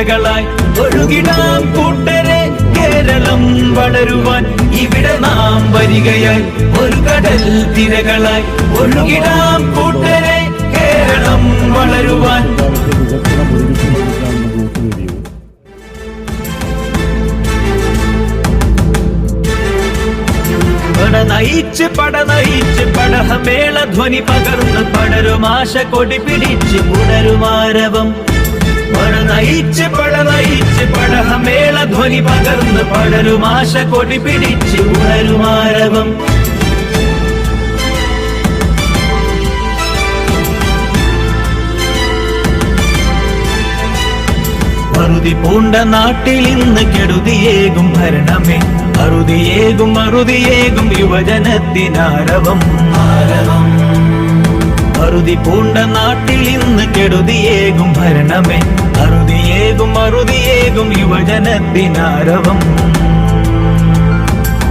തിരകളായി ഒഴുകിടാം കൂട്ടരെ. കേരളം വളരുവാൻ ഇവിടെ നാം വരികയായി. ഒരു കടൽ തിരകളായി ഒഴുകിടാം കൂട്ടരെ. കേരളം വളരുവാൻ. നയിച്ച് പട നയിച്ച് പടഹമേള ധ്വനി പകർന്ന് പടരുമാശ കൊടി പിടിച്ച് പുണരുമാരവം. പട നയിച്ച് പട നയിച്ച് പടഹമേള ധ്വനി പകർന്ന് പടരുമാശ കൊടി പിടിച്ച് ഉണരുമാരവം അറുതി പൂണ്ട നാട്ടിൽ ഇന്ന് കെടുതിയേകും ഭരണമേ. അറുതിയേകും അറുതിയേകും യുവജനത്തിനാരവം. അറുതി പൂണ്ട നാട്ടിൽ ഇന്ന് കെടുതിയേകും ഭരണമേ. അറുതിയേകും അറുതിയേകും യുവജനത്തിനാരവം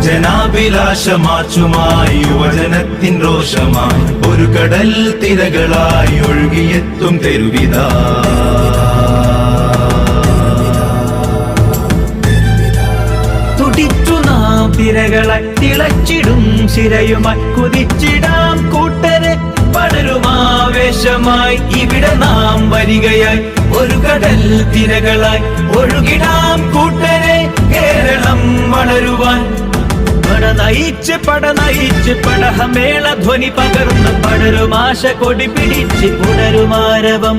ജനാഭിലാഷമാച്ചുമായി യുവജനത്തിൻ രോഷമായി ഒരു കടൽ തിരകളായി ഒഴുകിയെത്തും തെരുവിത. തുടിച്ചു നാം തിരകളെ തിളച്ചിടും ശിരയുമായി കുതിച്ചിടാം. പടരുമാവേശമായി ഇവിടെ നാം വരികയായി. ഒരു കടൽ തിരകളായി ഒഴുകിടാം കൂട്ടരെ കേരളം വളരുവാൻ. പട നയിച്ച് പട പടഹമേള ധ്വനി പകർന്ന് പടരുമാശ കൊടി പിടിച്ച് പുണരുമാരവം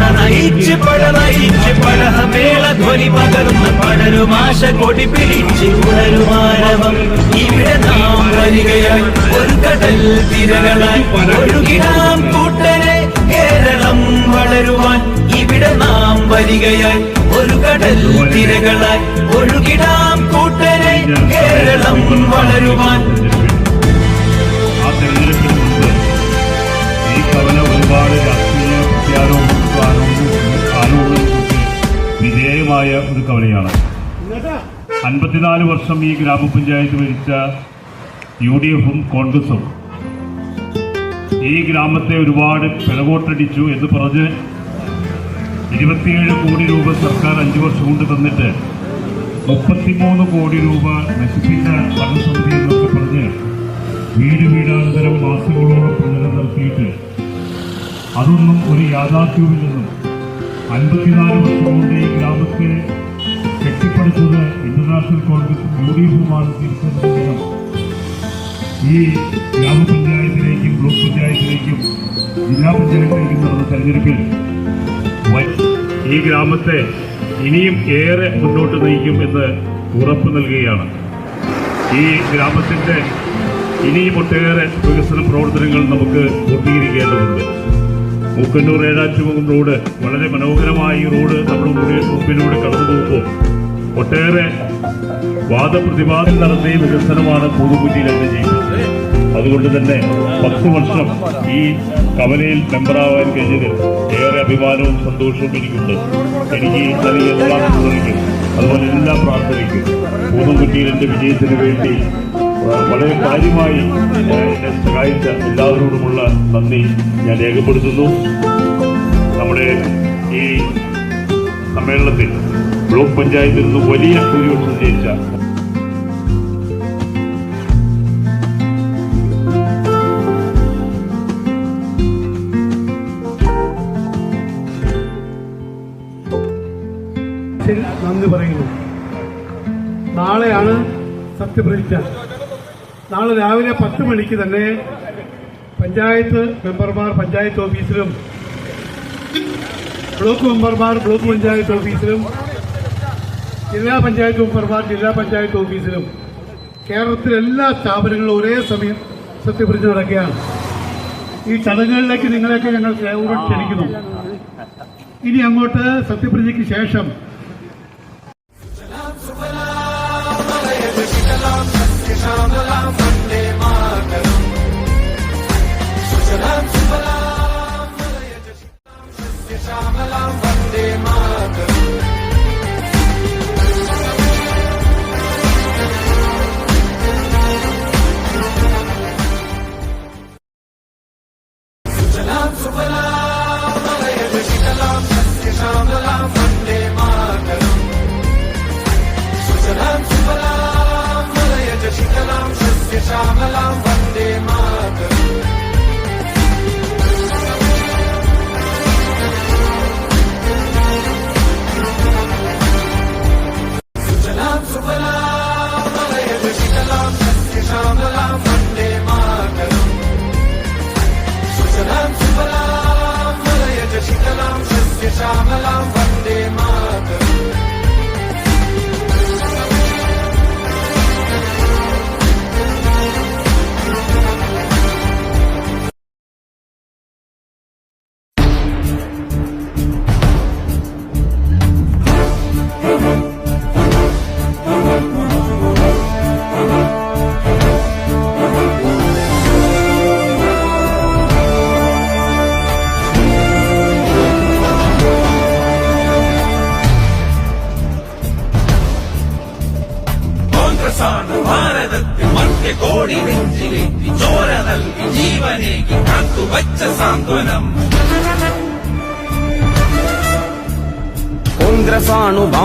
പട നയിച്ച് പട നയിച്ച് പടഹമേള ധ്വനി പകർന്ന് പടരുമാശ കൊടി പിടിച്ച് ഉണരുമാനവം ഇവിടെ നാം വരികയായി ഒരു കടൽ തിരകളായി ഒഴുകിടാം കൂട്ടരെ കേരളം വളരുവാൻ. ഇവിടെ നാം വരികയായി ഒരു കടൽ തിരകളായി ഒഴുകിടാം കൂട്ടരെ കേരളം വളരുവാൻ. ഒരു കവലയാണ് അൻപത്തിനാല് വർഷം ഈ ഗ്രാമപഞ്ചായത്ത് ഭരിച്ച യു ഡി എഫും കോൺഗ്രസും ഈ ഗ്രാമത്തെ ഒരുപാട് പിറകോട്ടടിച്ചു എന്ന് പറഞ്ഞ് ഇരുപത്തിയേഴ് കോടി രൂപ സർക്കാർ അഞ്ചു വർഷം കൊണ്ട് തന്നിട്ട് മുപ്പത്തിമൂന്ന് കോടി രൂപ നശിപ്പിച്ച ഭരണസമിതി എന്നൊക്കെ പറഞ്ഞ് വീട് വീടാന്തരം മാസങ്ങളോളം പ്രചരണം നടത്തിയിട്ട് അതൊന്നും ഒരു യാഥാർത്ഥ്യവുമില്ലെന്നും അൻപത്തിനാല് വർഷം കൊണ്ട് ഈ ഗ്രാമത്തെ കെട്ടിപ്പടുത്തത് ഇന്റർനാഷണൽ കോൺഗ്രസ് യു ഡി എഫുമാണ് തിരിച്ചറിഞ്ഞത് ഈ ഗ്രാമപഞ്ചായത്തിലേക്കും ബ്ലോക്ക് പഞ്ചായത്തിലേക്കും ജില്ലാ പഞ്ചായത്തിലേക്കും നടന്ന തെരഞ്ഞെടുപ്പിൽ ഈ ഗ്രാമത്തെ ഇനിയും ഏറെ മുന്നോട്ട് നയിക്കും എന്ന് ഉറപ്പ് നൽകുകയാണ്. ഈ ഗ്രാമത്തിന്റെ ഇനിയും ഒട്ടേറെ വികസന പ്രവർത്തനങ്ങൾ നമുക്ക് പൂർത്തീകരിക്കേണ്ടതുണ്ട്. മൂക്കന്നൂർ ഏഴാറ്റുമുഖം റോഡ് വളരെ മനോഹരമായ ഈ റോഡ് നമ്മൾ മുന്നിൽ മുമ്പിലൂടെ കടന്നു പോകുമ്പോൾ ഒട്ടേറെ വാദപ്രതിവാദം നടത്തിയ വികസനമാണ് പൂതുകുറ്റിയിൽ എന്ന് ചെയ്യുന്നത് അതുകൊണ്ട് തന്നെ പത്ത് വർഷം ഈ കവലയിൽ മെമ്പറാവാൻ കഴിഞ്ഞതിൽ ഏറെ അഭിമാനവും സന്തോഷവും എനിക്കുണ്ട്. എനിക്ക് നൽകിയ എല്ലാം പിന്തുണയ്ക്കും അതുപോലെ എല്ലാം പ്രാർത്ഥനയ്ക്കും. പൂതുകുറ്റിയിൽ എന്റെ വിജയത്തിന് വേണ്ടി വളരെ കാര്യമായി എന്നെ സഹായിച്ച എല്ലാവരോടുമുള്ള നന്ദി ഞാൻ രേഖപ്പെടുത്തുന്നു. നമ്മുടെ ഈ സമ്മേളനത്തിൽ ബ്ലോക്ക് പഞ്ചായത്തിൽ നിന്ന് വലിയ ഭൂരിപക്ഷം ജയിച്ച നന്ദി പറയുന്നു. നാളെയാണ് സത്യപ്രതിജ്ഞ. നാളെ രാവിലെ പത്ത് മണിക്ക് തന്നെ പഞ്ചായത്ത് മെമ്പർമാർ പഞ്ചായത്ത് ഓഫീസിലും ബ്ലോക്ക് മെമ്പർമാർ ബ്ലോക്ക് പഞ്ചായത്ത് ഓഫീസിലും ജില്ലാ പഞ്ചായത്ത് മെമ്പർമാർ ജില്ലാ പഞ്ചായത്ത് ഓഫീസിലും കേരളത്തിലെ എല്ലാ സ്ഥാപനങ്ങളും ഒരേ സമയം സത്യപ്രതിജ്ഞ നടക്കുകയാണ്. ഈ ചടങ്ങുകളിലേക്ക് നിങ്ങളെയൊക്കെ ഞങ്ങൾ ക്ഷണിക്കുന്നു. ഇനി അങ്ങോട്ട് സത്യപ്രതിജ്ഞയ്ക്ക് ശേഷം Ramalam.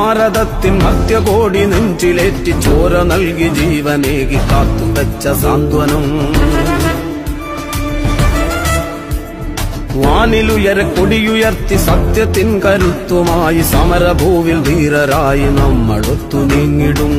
ഭാരതത്തിൻ മധ്യകോടി നെഞ്ചിലേറ്റി ചോര നൽകി ജീവനേകി കാത്തു വെച്ച സാന്ത്വനം. വാനിലുയര കൊടിയുയർത്തി സത്യത്തിൻ കരുത്തുമായി സമരഭൂവിൽ ധീരരായി നമ്മളൊത്തു നീങ്ങിടും.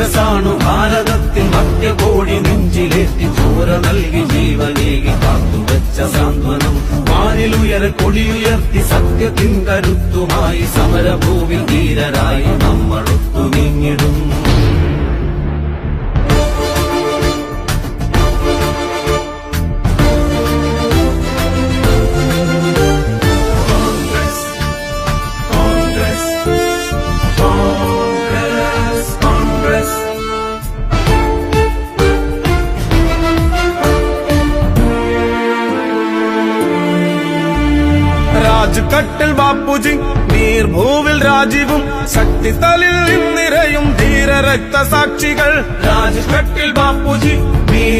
കോൺഗ്രസാണു ഭാരതത്തിൽ മധ്യകോടി നെഞ്ചിലേറ്റി ചോര നൽകി ജീവനേകി കാത്തുവച്ച സാന്ത്വനം. വാനിലുയര കൊടിയുയർത്തി സത്യത്തിൻ കരുത്തുമായി സമരഭൂവിൽ ധീരരായി നമ്മളൊത്തു നീങ്ങിടും. രാജീവും തലിൽ നിറയും ധീര രക്തസാക്ഷികൾ രാജ്ഘട്ടിൽ ബാപ്പുജി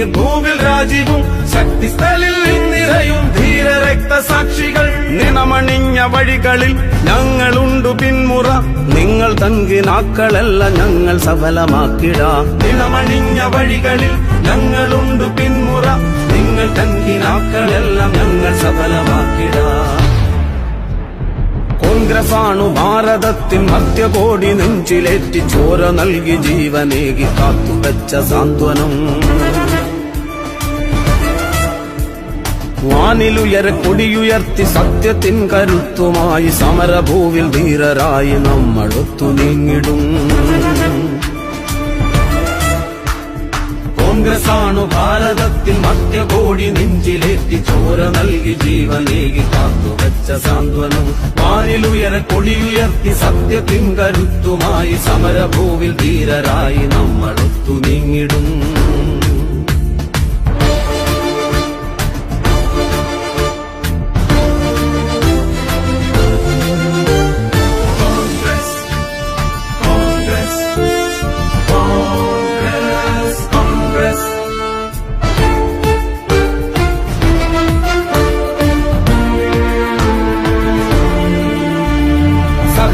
ഭൂമിൽ രാജീവും. ശക്തിസ്ഥലിൽ നിറയും ധീര രക്തസാക്ഷികൾ നിണമണിഞ്ഞ വഴികളിൽ ഞങ്ങളുണ്ടു പിന്മുറ. നിങ്ങൾ തങ്കിനാക്കളല്ല ഞങ്ങൾ സഫലമാക്കിടാം. നിണമണിഞ്ഞ വഴികളിൽ ഞങ്ങളുണ്ട് പിന്മുറ. നിങ്ങൾ തങ്കിനാക്കളെല്ലാം ഞങ്ങൾ സഫലമാക്കിടാം. കോൺഗ്രസാണു ഭാരതത്തിൻ മധ്യകോടി നെഞ്ചിലേറ്റി ചോര നൽകി ജീവനേകി കാത്തുവച്ച സാന്ത്വനം. വാനിലുയര കൊടിയുയർത്തി സത്യത്തിൻ കരുത്തുമായി സമരഭൂവിൽ ധീരരായി നമ്മളൊത്തു നീങ്ങിടും. കോൺഗ്രസാണു ഭാരതത്തിൽ മധ്യകോടി നെഞ്ചിലേറ്റി ചോര നൽകി ജീവനേകി കാത്തുവച്ച സാന്ത്വനം. വാനിലുയര കൊടിയുയർത്തി സത്യത്തിൻ കരുത്തുമായി സമരഭൂവിൽ ധീരരായി നമ്മളൊത്തു നീങ്ങിടും.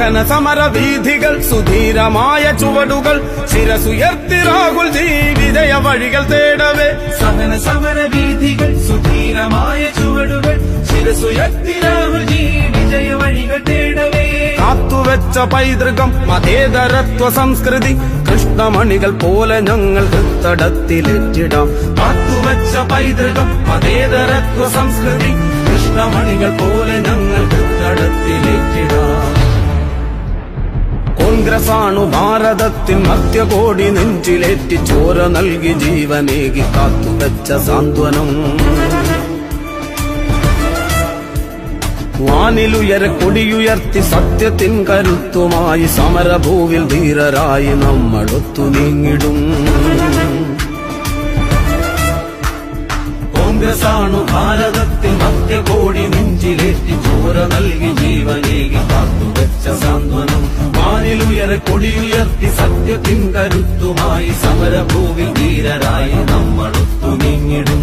സഹന സമര വീഥികൾ സുധീരമായ ചുവടുകൾ ശിരസുയർത്തി രാഹുൽ ജി വിജയ വഴികൾ തേടവേ. സഹന സമര വീഥികൾ സുധീരമായ ചുവടുകൾ ശിരസുയർത്തി രാഹുൽ ജി വിജയ വഴികൾ തേടവേ. കാത്തുവെച്ച പൈതൃകം മതേതരത്വ സംസ്കൃതി കൃഷ്ണമണികൾ പോലെ ഞങ്ങൾ ഹൃത്തടത്തിലെറ്റിടാം കാത്തുവെച്ച പൈതൃകം മതേതരത്വ സംസ്കൃതി കൃഷ്ണമണികൾ പോലെ ഞങ്ങൾ കടത്തിലേറ്റിടാം കോൺഗ്രസാണു ഭാരതത്തിൻ മധ്യകോടി നെഞ്ചിലേറ്റി ചോര നൽകി ജീവനേകി കാത്തുവെച്ച സാന്ത്വനം. വാനിലുയര കൊടിയുയർത്തി സത്യത്തിൻ കരുത്തുമായി സമരഭൂവിൽ ധീരരായി നമ്മളൊത്തു നീങ്ങിടും. കോൺഗ്രസാണു ഭാരതത്തിൽ മധ്യകോടി നെഞ്ചിലേറ്റി ചോര നൽകി ജീവനേകി കാത്തുവച്ച സാന്ത്വനം. മാനിലുയര കൊടിയുയർത്തി സത്യത്തിൻ കരുത്തുമായി സമരഭൂവിൽ ധീരരായി നമ്മളൊത്തു നീങ്ങിടും.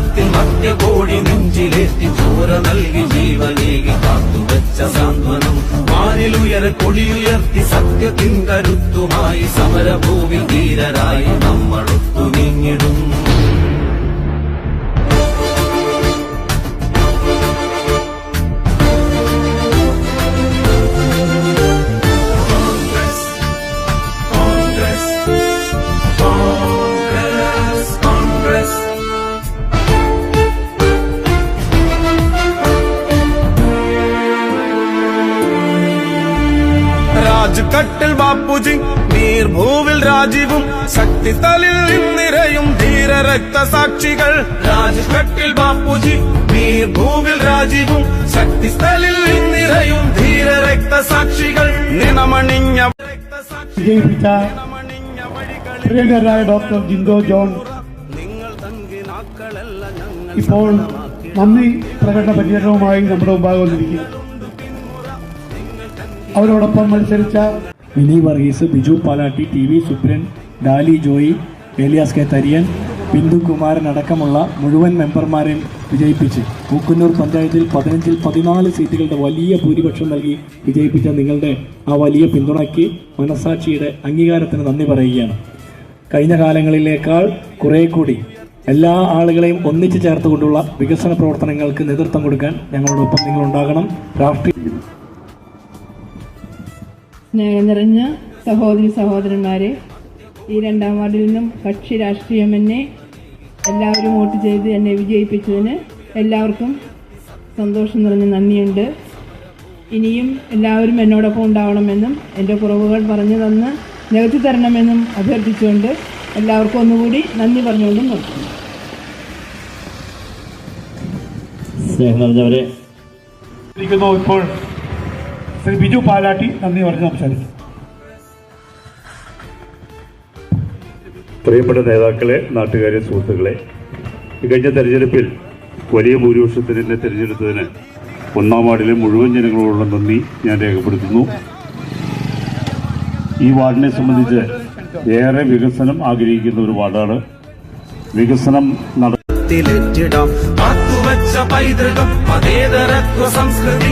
ഭാരതത്തിൽ മധ്യകോടി നെഞ്ചിലേറ്റി ചോര നൽകി ജീവനേകി കാത്തുവച്ച സാന്ത്വനം. മാനിലുയര കൊടിയുയർത്തി സത്യത്തിൻ കരുത്തുമായി സമരഭൂമി ധീരരായി നമ്മളൊത്തു നീങ്ങിടും. ബാപ്പുജി നീർഭൂവിൽ രാജീവും ശക്തി തലിൽ നിറയും ധീര രക്തസാക്ഷികൾ രാജ്ഘട്ടിൽ ബാപ്പുജി നീർഭൂവിൽ രാജീവും ശക്തി ശക്തിസ്ഥലിൽ നിറയും ധീര രക്തസാക്ഷികൾ നിണമണിഞ്ഞ വിജയിപ്പിച്ച പ്രിയങ്കരായ ഡോക്ടർ ജിൻഡോ ജോൺ. ഇപ്പോൾ നന്ദി പ്രകടന പര്യടനവുമായി നമ്മുടെ മുമ്പാകെ വന്നിരിക്കുന്നു. അവരോടൊപ്പം മത്സരിച്ച Mini Varghese Biju Palatty T V Subran Dally Joy Elias K Tharian Bindu Kumaran അടക്കമുള്ള മുഴുവൻ മെമ്പർമാരെയും വിജയിപ്പിച്ച് പൂക്കുന്നൂർ പഞ്ചായത്തിൽ പതിനഞ്ചിൽ പതിനാല് സീറ്റുകളുടെ വലിയ ഭൂരിപക്ഷം നൽകി വിജയിപ്പിച്ച നിങ്ങളുടെ ആ വലിയ പിന്തുണയ്ക്ക് മനസാക്ഷിയുടെ അംഗീകാരത്തിന് നന്ദി പറയുകയാണ്. കഴിഞ്ഞ കാലങ്ങളിലേക്കാൾ കുറേ കൂടി എല്ലാ ആളുകളെയും ഒന്നിച്ചു ചേർത്തുകൊണ്ടുള്ള വികസന പ്രവർത്തനങ്ങൾക്ക് നേതൃത്വം കൊടുക്കാൻ ഞങ്ങളോടൊപ്പം നിങ്ങളുണ്ടാകണം. രാഷ്ട്രീയ സ്നേഹം നിറഞ്ഞ സഹോദരി സഹോദരന്മാരെ ഈ രണ്ടാം വാർഡിൽ നിന്നും കക്ഷി രാഷ്ട്രീയം എന്നെ എല്ലാവരും വോട്ട് ചെയ്ത് എന്നെ വിജയിപ്പിച്ചതിന് എല്ലാവർക്കും സന്തോഷം നിറഞ്ഞ നന്ദിയുണ്ട്. ഇനിയും എല്ലാവരും എന്നോടൊപ്പം ഉണ്ടാവണമെന്നും എന്റെ കുറവുകൾ പറഞ്ഞു തന്ന് നികത്തി തരണമെന്നും അഭ്യർത്ഥിച്ചുകൊണ്ട് എല്ലാവർക്കും ഒന്നുകൂടി നന്ദി പറഞ്ഞുകൊണ്ടും നിർത്തുന്നു. സ്നേഹം നിറഞ്ഞവരെ. ഇപ്പോൾ ശ്രീ ബിജു പാലാട്ടി നന്ദി പറഞ്ഞ് സംസാരിക്കും പ്രിയപ്പെട്ട നേതാക്കളെ നാട്ടുകാരെ സുഹൃത്തുക്കളെ ഈ കഴിഞ്ഞ തെരഞ്ഞെടുപ്പിൽ വലിയ ഭൂരിപക്ഷത്തിൽ എന്നെ തിരഞ്ഞെടുത്തതിന് ഒന്നാം വാർഡിലെ മുഴുവൻ ജനങ്ങളോടുള്ള നന്ദി ഞാൻ രേഖപ്പെടുത്തുന്നു. ഈ വാർഡിനെ സംബന്ധിച്ച് ഏറെ വികസനം ആഗ്രഹിക്കുന്ന ഒരു വാർഡാണ്. വികസനം നടത്തി പൈതൃകം മതേതരത്വ സംസ്കൃതി.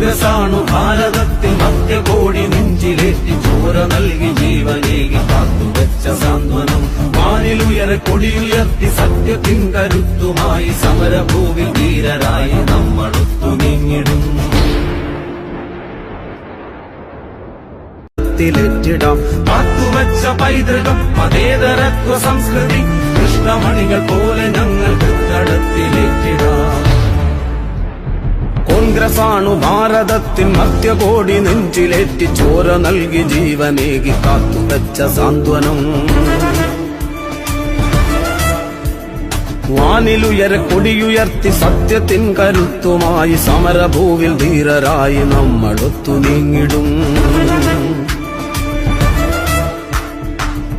കോൺഗ്രസാണു ഭാരതത്തിൽ മധ്യകോടി നെഞ്ചിലേറ്റി ചോര നൽകി ജീവനേകി കാത്തുവച്ച സാന്ത്വനം. വാനിലുയര കൊടിയുയർത്തി സത്യത്തിൻ കരുത്തുമായി സമരഭൂവിൽ ധീരരായി നമ്മളൊത്തു നീങ്ങിടും. ത്തിലെറ്റിടാം. പൈതൃകം മതേതരത്വ സംസ്കൃതി. കൃഷ്ണമണികൾ പോലെ ഞങ്ങൾ തടത്തിലേറ്റിടാം കോൺഗ്രസാണു ഭാരതത്തിൻ മധ്യകോടി നെഞ്ചിലേറ്റി ചോര നൽകി ജീവനേകി കാത്തുവച്ച സാന്ത്വനം. വാനിലുയര കൊടിയുയർത്തി സത്യത്തിൻ കരുത്തുമായി സമരഭൂവിൽ ധീരരായി നമ്മൾ ഒത്തു നീങ്ങിടും.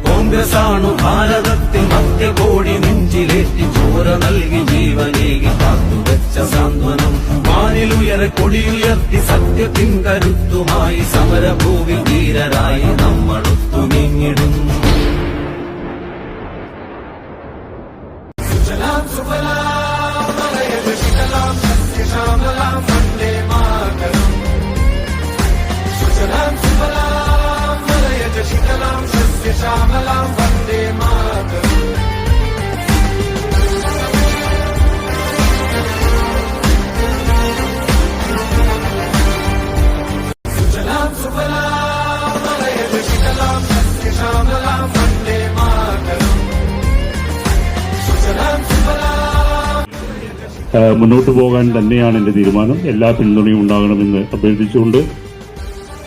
കോൺഗ്രസാണു ഭാരതത്തിൽ മധ്യകോടി നെഞ്ചിലേറ്റി ചോര നൽകി ജീവനേകി കാത്തുവച്ച സാന്ത്വനം. വാനിലുയര കൊടിയുയർത്തി സത്യത്തിൻ കരുത്തുമായി സമരഭൂവിൽ ധീരരായി നമ്മളൊത്തു നീങ്ങിടും. ഏഹ്, മുന്നോട്ട് പോകാൻ തന്നെയാണ് എന്റെ തീരുമാനം. എല്ലാ പിന്തുണയും ഉണ്ടാകണമെന്ന് അഭ്യർത്ഥിച്ചുകൊണ്ട്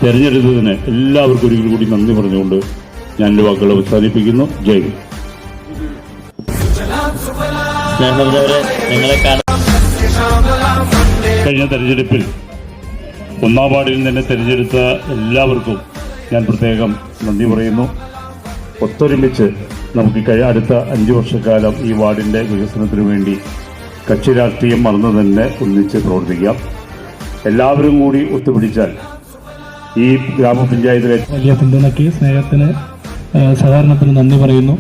തെരഞ്ഞെടുത്തതിന് എല്ലാവർക്കും ഒരിക്കൽ കൂടി നന്ദി പറഞ്ഞുകൊണ്ട് ഞാൻ എന്റെ വാക്കുകൾ അവസാനിപ്പിക്കുന്നു. ജയ് ഹിന്ദ്. കഴിഞ്ഞ തെരഞ്ഞെടുപ്പിൽ ഒന്നാം വാർഡിൽ തന്നെ തെരഞ്ഞെടുത്ത എല്ലാവർക്കും ഞാൻ പ്രത്യേകം നന്ദി പറയുന്നു. ഒത്തൊരുമിച്ച് നമുക്ക് അടുത്ത അഞ്ച് വർഷക്കാലം ഈ വാർഡിന്റെ വികസനത്തിനു വേണ്ടി കക്ഷി രാഷ്ട്രീയം മറന്നു തന്നെ ഒന്നിച്ച് പ്രവർത്തിക്കാം. എല്ലാവരും കൂടി ഒത്തുപിടിച്ചാൽ ഈ ഗ്രാമപഞ്ചായത്തിലെ വലിയ പിന്തുണയ്ക്ക് സ്നേഹത്തിന് സഹകരണത്തിന് നന്ദി പറയുന്നു.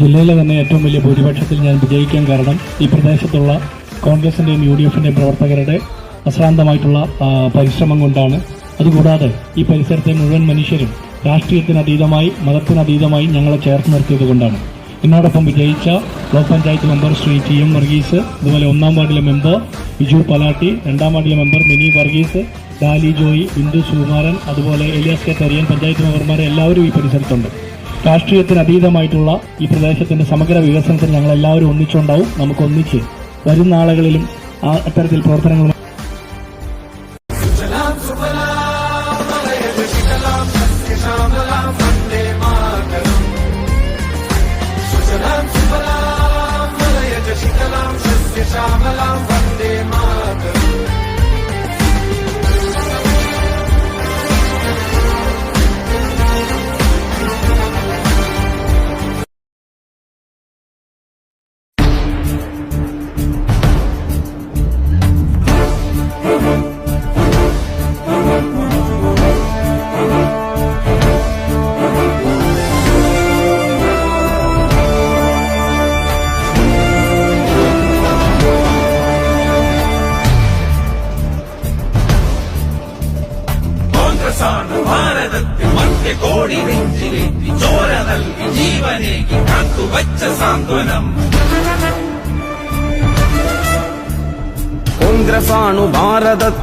ജില്ലയിലെ തന്നെ ഏറ്റവും വലിയ ഭൂരിപക്ഷത്തിൽ ഞാൻ വിജയിക്കാൻ കാരണം ഈ പ്രദേശത്തുള്ള കോൺഗ്രസിന്റെയും യു ഡി എഫിന്റെയും പ്രവർത്തകരുടെ അശ്രാന്തമായിട്ടുള്ള പരിശ്രമം കൊണ്ടാണ്. അതുകൂടാതെ ഈ പരിസരത്തെ മുഴുവൻ മനുഷ്യരും രാഷ്ട്രീയത്തിനതീതമായി മതത്തിനതീതമായി ഞങ്ങളെ ചേർത്ത് നിർത്തിയത് കൊണ്ടാണ്. എന്നോടൊപ്പം വിജയിച്ച block panchayat member Shri T M Varghese അതുപോലെ ഒന്നാം വാർഡിലെ മെമ്പർ ബിജു പലാട്ടി രണ്ടാം വാർഡിലെ മെമ്പർ മിനി വർഗീസ് ഡാലി ജോയി ബിന്ദു സുകുമാരൻ അതുപോലെ എലിയാസ് കെ തരിയൻ പഞ്ചായത്ത് മെമ്പർമാരെ എല്ലാവരും ഈ പരിസരത്തുണ്ട്. രാഷ്ട്രീയത്തിന് അതീതമായിട്ടുള്ള ഈ പ്രദേശത്തിന്റെ സമഗ്ര വികസനത്തിന് ഞങ്ങൾ എല്ലാവരും ഒന്നിച്ചുണ്ടാവും നമുക്ക് ഒന്നിച്ച് വരും നാളുകളിലും അത്തരത്തിൽ പ്രവർത്തനങ്ങൾ കോൺഗ്രസാണ്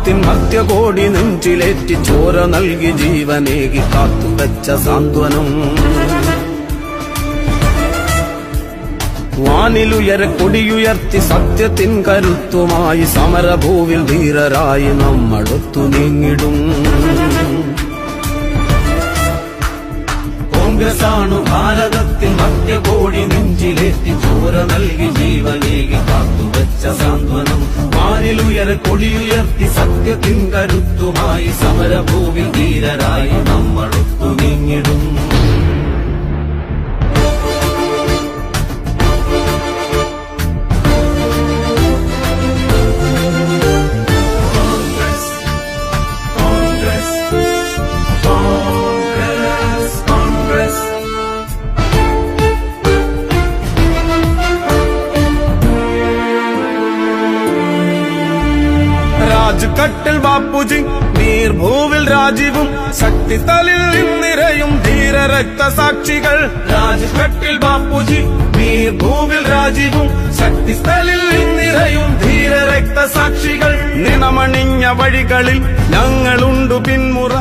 ഭാരതത്തിൻ മധ്യകോടി നെഞ്ചിലേറ്റി ചോര നൽകി ജീവനേകി കാത്തുവച്ച സാന്ത്വനം. വാനിലുയര കൊടിയുയർത്തി സത്യത്തിൻ കരുത്തുമായി സമരഭൂവിൽ ധീരരായി നമ്മളൊത്തു നീങ്ങിടും. കോൺഗ്രസാണു ഭാരതത്തിൽ മധ്യകോടി നെഞ്ചിലേറ്റി ചോര നൽകി ജീവനേകി കാത്തുവച്ച സാന്ത്വനം. കൊടിയുയർത്തി സത്യത്തിൻ കരുത്തുമായി സമരഭൂമി ധീരരായി നമ്മൾ നീങ്ങിടും ബാപ്പുജി നീർഭൂവിൽ രാജീവും ശക്തിതലിൽ നിന്നിരയും ധീര രക്തസാക്ഷികൾ രാജ്ഘട്ടിൽ ബാപ്പുജി നീർഭൂവിൽ രാജീവും ശക്തിസ്ഥലിൽ നിന്നിരയും ധീര രക്തസാക്ഷികൾ നിണമണിഞ്ഞ വഴികളിൽ ഞങ്ങളുണ്ടു പിന്മുറ.